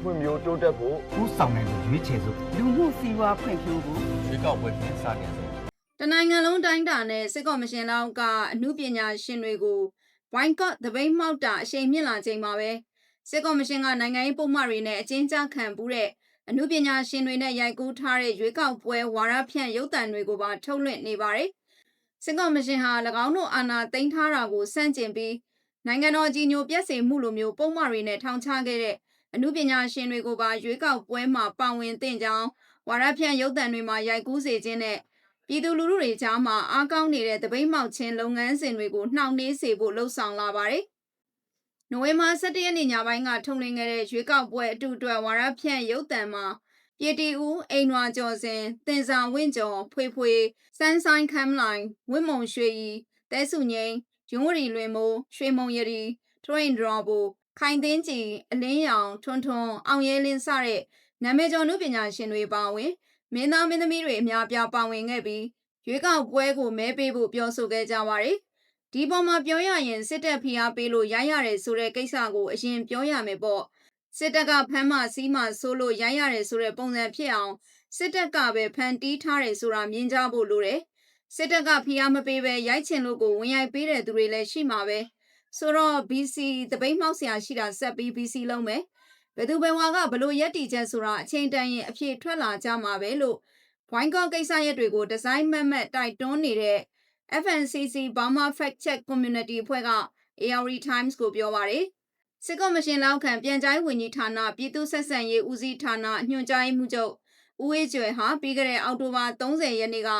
ဖွံ့ဖြိုးတိုးတက်ဖို့ဦးဆောင်နိုင်တဲ့ရွေးချယ်စုလူမှုစီးပွားဖွံ့ဖြိုးဖို့ရွေးကောက်ပွဲခင်းစတင်ဆုံးတနိုင်ငံလုံးတိုင်းတာနဲ့စစ်ကော်မရှင်လောက်ကအမှုပညာရှင်တွေကို boycott သပိတ်မှောက်တာအရှိန်မြင့်လာချိန်မှာပဲစစ်ကော်မရှင်ကနိုင်ငံရေးပုံမှန်တွေနဲ့အကျဉ်းချခံပူးတဲ့အမှုပညာရှင်တွေနဲ့ရိုက်ကူးထားတဲ့ရွေးကောက်ပွဲဝါရဖြန့်ရုပ်သံတွေကိုပါထုတ်လွှင့်နေပါတယ်။စစ်ကော်မရှင်ဟာ၎င်းတို့အာဏာသိမ်းထားတာကိုစန့်ကျင်ပြီးနိုင်ငံတော်ကြီးညိုပြည့်စင်မှုလိုမျိုးပုံမှန်တွေနဲ့ထောင်ချခဲ့တဲ့ အမှုပညာရှင်တွေကိုပါရွေးကောက်ပွဲမှာပါဝင်သင့်ကြောင်းဝါရဖြန့်ရုပ်သံတွေမှာရိုက်ကူးစေခြင်းနဲ့ပြည်သူလူထုတွေကြားမှာအားကောင်းနေတဲ့တပိတ်မှောက်ခြင်းလုပ်ငန်းစဉ်တွေကိုနှောင့်နှေးစေဖို့လှုံ့ဆော်လာပါတယ်။နိုဝင်ဘာ17ရက်နေ့ညပိုင်းကထုတ်လွှင့်ခဲ့တဲ့ရွေးကောက်ပွဲအတူအတွက်ဝါရဖြန့်ရုပ်သံမှာပြည်တီဦးအိမ်ဝါကျော်စင်တင်စာဝင့်ကျော်ဖွေဖွေစန်းဆိုင်ခမ်လိုင်ဝင့်မုံရွှေရီတဲစုငိမ့်ဂျွန်းဝရီလွင်မိုးရွှေမုံရရီထွင်ဒရောဘူခိုင်သိန်းကြည်အလင်းရောင်ထွန်းထွန်းအောင်ရဲလင်းစတဲ့နာမည်ကျော်နုပညာရှင်တွေပါဝင်မင်းသားမင်းသမီးတွေအများအပြားပါဝင်ခဲ့ပြီးရွေးကောက်ပွဲကိုမဲပေးဖို့ပြောဆိုခဲ့ကြပါတယ်။ဒီပေါ်မှာပြောရရင်စစ်တပ်ဖိအားပေးလို့ရိုက်ရတယ်ဆိုတဲ့ကိစ္စကိုအရင်ပြောရမယ်ပေါ့။စစ်တပ်ကဖမ်းမစီးမဆိုးလို့ရိုက်ရတယ်ဆိုတဲ့ပုံစံဖြစ်အောင်စစ်တပ်ကပဲဖန်တီးထားတယ်ဆိုတာမြင်ကြဖို့လိုတယ်။စစ်တပ်ကဖိအားမပေးပဲရိုက်ချင်လို့ကိုဝင်ရိုက်ပေးတဲ့သူတွေလည်းရှိမှာပဲ။ ဆိုတော့ BC တပိတ်မှောက်ဆရာရှိတာဆက်ပြီး BC လုံးမယ်။ဘယ်သူဘယ်ဝါကဘလို့ရက်တီချက်ဆိုတာအချိန်တန်ရင်အဖြစ်ထွက်လာကြမှာပဲလို့ဝိုင်းကော့ကိစ္စရက်တွေကိုဒီဇိုင်းမတ်မတ်တိုက်တွန်းနေတဲ့ FNCC Burma Fact Check Community အဖွဲ့က ARD Times ကိုပြောပါတယ်စစ်ကော်မရှင်လောက်ခံပြန်ကြားရေးဝန်ကြီးဌာနပြည်သူ့ဆက်ဆံရေးဦးစီးဌာနညွှန်ကြားရေးမှူးချုပ်ဦးအေးကျွယ်ဟာပြီးခဲ့တဲ့အောက်တိုဘာ30ရက်နေ့က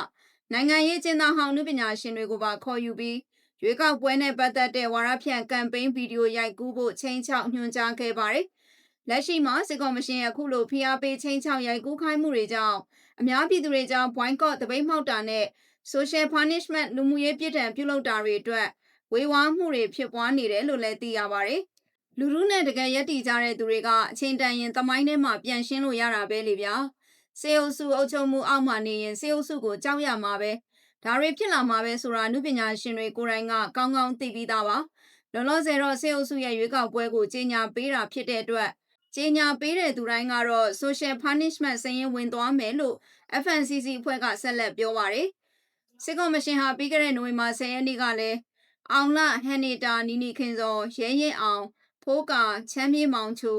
နိုင်ငံရေးကျင်းသားဟောင်းနုပညာရှင်တွေကိုပါခေါ်ယူပြီး ရွေးကောက်ပွဲနဲ့ပတ်သက်တဲ့ဝါရဖြန့်ကမ်ပိန်းဗီဒီယိုရိုက်ကူးဖို့ချိန်ချောက်ညွှန်ကြားခဲ့ပါတယ်။လက်ရှိမှာစစ်ကော်မရှင်ရဲ့အခုလိုဖိအားပေးချင်းချောက်ရိုက်ကူးခိုင်းမှုတွေကြောင့်အများပြည်သူတွေကြောင့် boycott တပိတ်မှောက်တာနဲ့ social punishment လူမှုရေးပြစ်ဒဏ်ပြုလုပ်တာတွေအတွက်ဝေဝါးမှုတွေဖြစ်ပွားနေတယ်လို့လည်းသိရပါတယ်။လူထုနဲ့တကယ်ရက်တည်ကြတဲ့သူတွေကအချိန်တန်ရင်သမိုင်းထဲမှာပြန်ရှင်းလို့ရတာပဲလေဗျာ။စေအုပ်စုအုပ်ချုပ်မှုအောက်မှာနေရင်စေအုပ်စုကိုကြောက်ရမှာပဲ။ ဒါတွေဖြစ်လာမှာပဲဆိုတာအမှုပညာရှင်တွေကိုယ်တိုင်ကကောင်းကောင်းသိပြီးသားပါ။လောလောဆယ်တော့စေအုပ်စုရဲ့ရွေးကောက်ပွဲကိုကြီးညာပေးတာဖြစ်တဲ့အတွက်ကြေညာပေးတဲ့သူတိုင်းကတော့ social punishment စရင်ဝင်သွားမယ်လို့ FNCC အဖွဲ့ကဆက်လက်ပြောပါတယ်။စစ်ကော်မရှင်ဟာပြီးခဲ့တဲ့နိုဝင်ဘာ10ရက်နေ့ကလည်းအောင်လဟန်နီတာနီနီခင်စောရဲရင်အောင်ဖိုးကာချမ်းမြေမောင်ချူ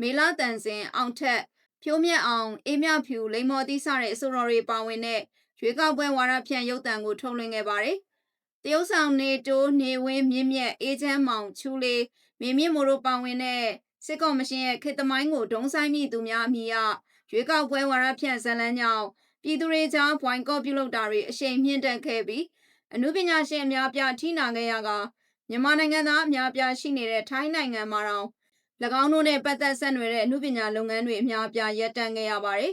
မေလာတန်စင်အောင်ထက်ဖြိုးမြတ်အောင်အေးမြဖြူလိမ္မော်တိစတဲ့အဆိုတော်တွေပါဝင်တဲ့ ရွေးကောက်ပွဲဝါရဖြန့်ရုပ်သံကိုထုတ်လွှင့်ခဲ့ပါတယ်။တရုတ်ဆောင်နေတိုးနေဝင်းမြင့်မြတ်အေးချမ်းမောင်ချူလေးမင်းမြင့်မိုးတို့ပါဝင်တဲ့စစ်ကော်မရှင်ရဲ့ခေတ်သမိုင်းကိုဒုံဆိုင်မိသူများအမိအရွေးကောက်ပွဲဝါရဖြန့်ဇလန်းကြောင့်ပြည်သူတွေကြားဘွိုင်ကော့ပြုလုပ်တာတွေအရှိန်မြင့်တက်ခဲ့ပြီးအမှုပညာရှင်အများပြားထိနာခဲ့ရကမြန်မာနိုင်ငံသားအများပြားရှိနေတဲ့ထိုင်းနိုင်ငံမှာတော့၎င်းတို့နဲ့ပတ်သက်ဆက်နွယ်တဲ့အမှုပညာလုပ်ငန်းတွေအများပြားရပ်တန့်ခဲ့ရပါတယ်